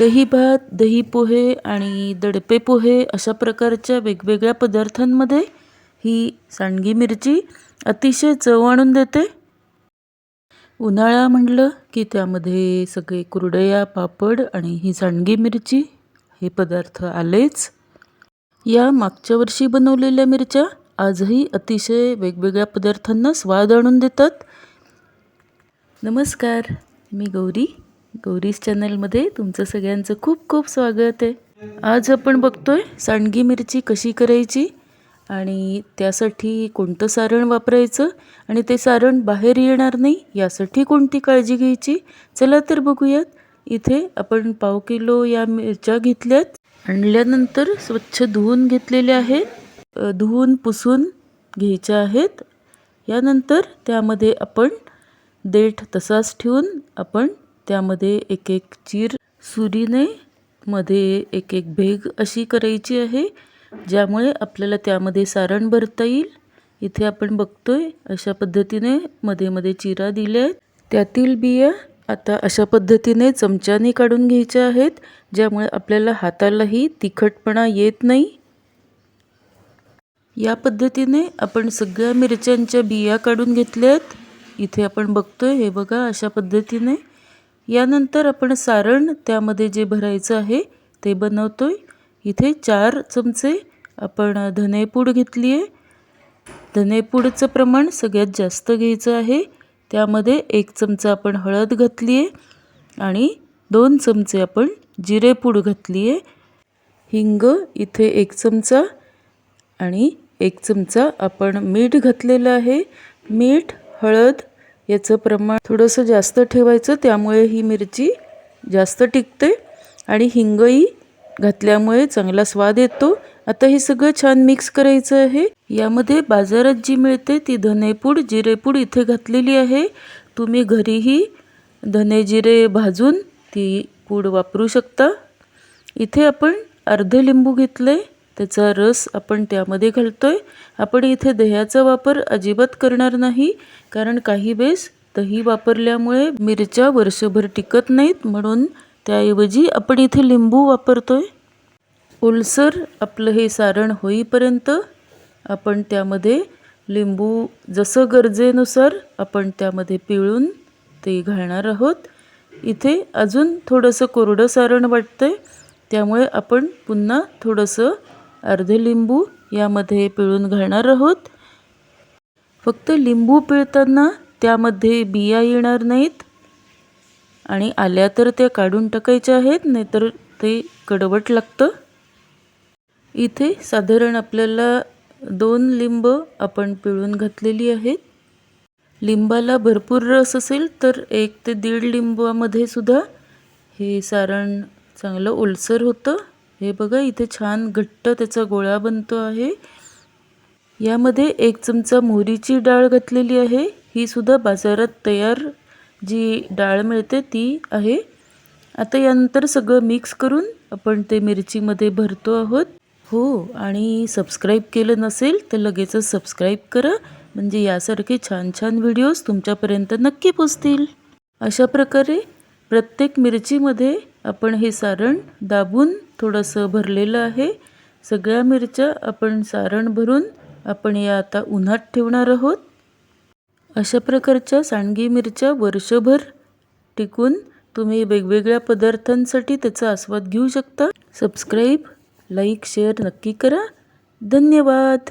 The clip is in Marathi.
दही भात दही पोहे आणि दडपे पोहे अशा प्रकारच्या वेगवेगळ्या पदार्थांमध्ये ही सांडगी मिरची अतिशय चव आणून देते. उन्हाळा म्हणलं की त्यामध्ये सगळे कुरडया पापड आणि ही सांडगी मिरची हे पदार्थ आलेच. या मागच्या वर्षी बनवलेल्या मिरच्या आजही अतिशय वेगवेगळ्या पदार्थांना स्वाद आणून देतात. नमस्कार मी गौरी. गौरीस चॅनलमध्ये तुमचं सगळ्यांचं खूप खूप स्वागत आहे. आज आपण बघतोय सांडगी मिरची कशी करायची आणि त्यासाठी कोणतं सारण वापरायचं आणि ते सारण बाहेर येणार नाही यासाठी कोणती काळजी घ्यायची? चला तर बघूयात. इथे आपण पाव किलो या मिरच्या घेतल्यात. आणल्यानंतर स्वच्छ धुवून घेतलेल्या आहेत. धुवून पुसून घ्यायच्या आहेत. यानंतर त्यामध्ये आपण देठ तसाच ठेवून आपण त्यामध्ये एक एक चीर सुरीने मध्ये एक एक भेग अशी करायची आहे ज्यामुळे आपल्याला त्यामध्ये सारण भरता येईल. इथे आपण बघतोय अशा पद्धतीने मध्ये मध्ये चिरा दिल्या आहेत. त्यातील बिया आता अशा पद्धतीने चमच्याने काढून घ्यायच्या आहेत ज्यामुळे आपल्याला हातालाही तिखटपणा येत नाही. या पद्धतीने आपण सगळ्या मिरच्यांच्या बिया काढून घेतल्या आहेत इथे आपण बघतोय हे बघा अशा पद्धतीने यानंतर आपण सारण त्यामध्ये जे भरायचं आहे ते बनवतो आहे इथे चार चमचे आपण धनेपूड घेतली आहे धनेपूडचं प्रमाण सगळ्यात जास्त घ्यायचं आहे. त्यामध्ये एक चमचा आपण हळद घातली आहे आणि दोन चमचे आपण जिरेपूड घातली आहे हिंग इथे एक चमचा आणि एक चमचा आपण मीठ घातलेलं आहे. मीठ हळद याचं प्रमाण थोडंसं जास्त ठेवायचं त्यामुळे ही मिरची जास्त टिकते आणि हिंगही घातल्यामुळे चांगला स्वाद येतो. आता हे सगळं छान मिक्स करायचं आहे. यामध्ये बाजारात जी मिळते ती धनेपूड जिरेपूड इथे घातलेली आहे. तुम्ही घरीही धने जिरे भाजून ती पूड वापरू शकता. इथे आपण अर्धे लिंबू घेतले. त्याचा रस आपण त्यामध्ये घालतो आहे आपण इथे दह्याचा वापर अजिबात करणार नाही कारण काही वेळेस दही वापरल्यामुळे मिरच्या वर्षभर टिकत नाहीत म्हणून त्याऐवजी आपण इथे लिंबू वापरतो आहे ओलसर आपलं हे सारण होईपर्यंत आपण त्यामध्ये लिंबू जसं गरजेनुसार आपण त्यामध्ये पिळून ते घालणार आहोत. इथे अजून थोडंसं कोरडं सारण वाटतं आहे त्यामुळे आपण पुन्हा थोडंसं अर्धे लिंबू यामध्ये पिळून घालणार आहोत. फक्त लिंबू पिळताना त्यामध्ये बिया येणार नाहीत. आणि आल्या तर त्या काढून टाकायच्या आहेत नाहीतर ते कडवट लागतं. इथे साधारण आपल्याला दोन लिंब आपण पिळून घातलेली आहेत. लिंबाला भरपूर रस असेल तर एक ते दीड लिंबामध्ये सुद्धा हे सारण चांगलं ओलसर होतं. हे बघा इथे छान घट्ट त्याचा गोळा बनतो आहे. यामध्ये एक चमचा मोहरीची डाळ घातलेली आहे. ही सुद्धा बाजारात तयार जी डाळ मिळते ती आहे. आता यानंतर सगळं मिक्स करून आपण ते मिरचीमध्ये भरतो आहोत. हो आणि सबस्क्राईब केलं नसेल तर लगेचच सबस्क्राईब करा. म्हणजे यासारखे छान छान व्हिडिओज तुमच्यापर्यंत नक्की पोचतील. अशा प्रकारे प्रत्येक मिरचीमध्ये आपण हे सारण दाबून थोडंसं भरलेलं आहे. सगळ्या मिरच्या आपण सारण भरून आपण या आता उन्हात ठेवणार आहोत. अशा प्रकारच्या सांडगी मिरच्या वर्षभर टिकून तुम्ही वेगवेगळ्या पदार्थांसाठी त्याचा आस्वाद घेऊ शकता. सबस्क्राईब लाईक शेअर नक्की करा. धन्यवाद!